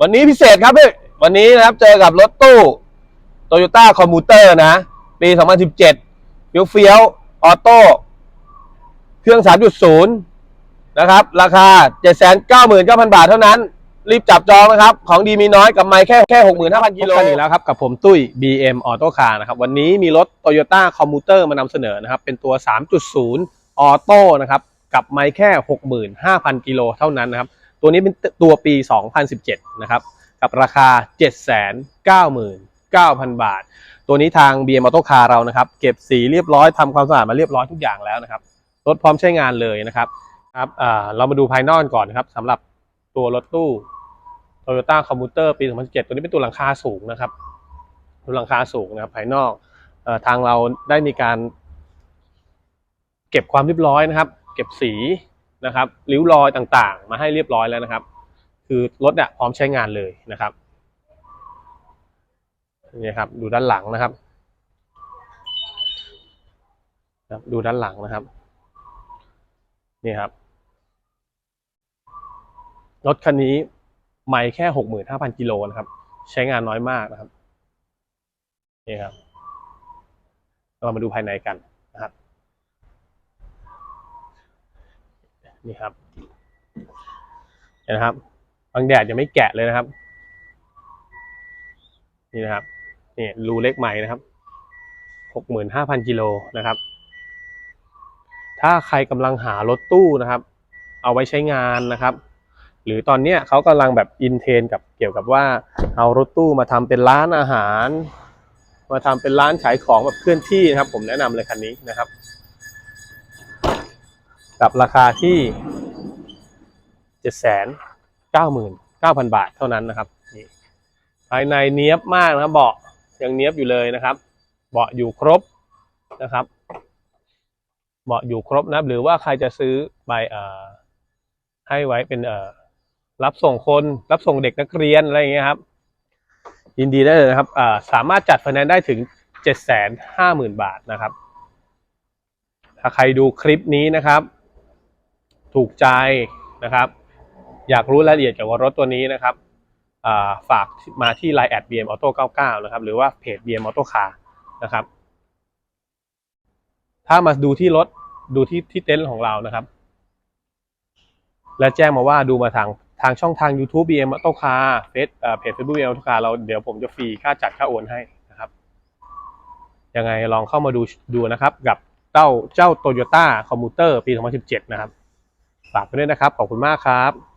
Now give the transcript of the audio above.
วันนี้พิเศษครับพี่วันนี้นะครับเจอกับรถตู้โตโยต้าคอมมูเตอร์นะ ปี 2017เฟี้ยวเฟี้ยวออโต้เครื่อง 3.0 นะครับ ราคา 799,000 บาทเท่านั้น รีบจับจองนะครับ ของดีมีน้อยกับไมค์แค่แค่ 65,000 กิโลกันอีกแล้วครับ กับผมตุ้ย BM Auto Car นะครับ วันนี้มีรถ Toyota Commuter มานำเสนอนะครับ เป็นตัว 3.0 ออโต้นะครับ กับไมค์แค่ 65,000 กิโลเท่านั้นนะครับ ตัวนี้เป็นตัวปี 2017 นะครับ กับราคา 799,000 บาท ตัวนี้ทาง BM Auto Car เรานะครับ เก็บสีเรียบร้อยทำความสะอาดมาเรียบร้อยทุกอย่างแล้วนะครับ รถพร้อมใช้งานเลยนะครับครับเรามาดูภายนอกก่อนนะครับสำหรับตัวรถตู้ Toyota Commuter ปี 2017 ตัวนี้เป็นตัวหลังคาสูงนะครับตัวหลังคาสูงนะครับภายนอกอทางเราได้มีการ เก็บความเรียบร้อยนะครับ เก็บสี นะครับริ้วรอยต่างๆ มาให้เรียบร้อยแล้วนะครับ คือรถเนี่ยพร้อมใช้งานเลยนะครับนี่ครับดูด้านหลังนะครับครับ ดูด้านหลังนะครับนี่ครับรถคันนี้ไม่แค่หกหมื่นห้าพันกิโลนะครับ ใช้งานน้อยมากนะครับนี่ครับเรามาดูภายในกัน นี่ครับนะครับบางแดดยังไม่แกะเลยนะครับ นี่นะครับนี่รูเล็กใหม่นะครับหกหมื่นห้าพันกิโลนะครับ ถ้าใครกำลังหารถตู้นะครับ เอาไว้ใช้งานนะครับ หรือตอนเนี้ยเขากำลังแบบอินเทรนกับเกี่ยวกับว่าเอารถตู้มาทำเป็นร้านอาหาร มาทำเป็นร้านขายของแบบเคลื่อนที่นะครับ ผมแนะนำเลยคันนี้นะครับ กับราคาที่เจ็ดแสนเก้าหมื่นเก้าพันบาทเท่านั้นนะครับนี่ภายในเนี้ยบมากนะครับเบาะยังเนี้ยบอยู่เลยนะครับ เบาะอยู่ครบนะครับ เบาะอยู่ครบนะครับ หรือว่าใครจะซื้อใบเอ่อให้ไว้เป็นเอ่อรับส่งคนรับส่งเด็กนักเรียนอะไรอย่างเงี้ยครับ ยินดีได้เลยนะครับอ่าสามารถจัดไฟแนนซ์ได้ถึงเจ็ดแสนห้าหมื่นบาทนะครับ ถ้าใครดูคลิปนี้นะครับ ถูกใจนะครับ อยากรู้รายละเอียดเกี่ยวกับรถตัวนี้นะครับาฝากมาที่ Line แอด BM Auto 99 นะครับ หรือว่าเพจ BM Auto Car นะครับ ถ้ามาดูที่รถดูที่ที่เต็นท์ของเรานะครับ และแจ้งมาว่าดูมาทางทางช่องทาง YouTube BM Auto Car เฟซเอ่อเพจ Facebook BM Auto Car เราเดี๋ยวผมจะฟรีค่าจัดค่าโอนให้นะครับ ยังไงลองเข้ามาดูดูนะครับ กับเจ้าเจ้า Toyota Commuter ปี 2017 นะครับ ฝากไปด้วยนะครับ ขอบคุณมากครับ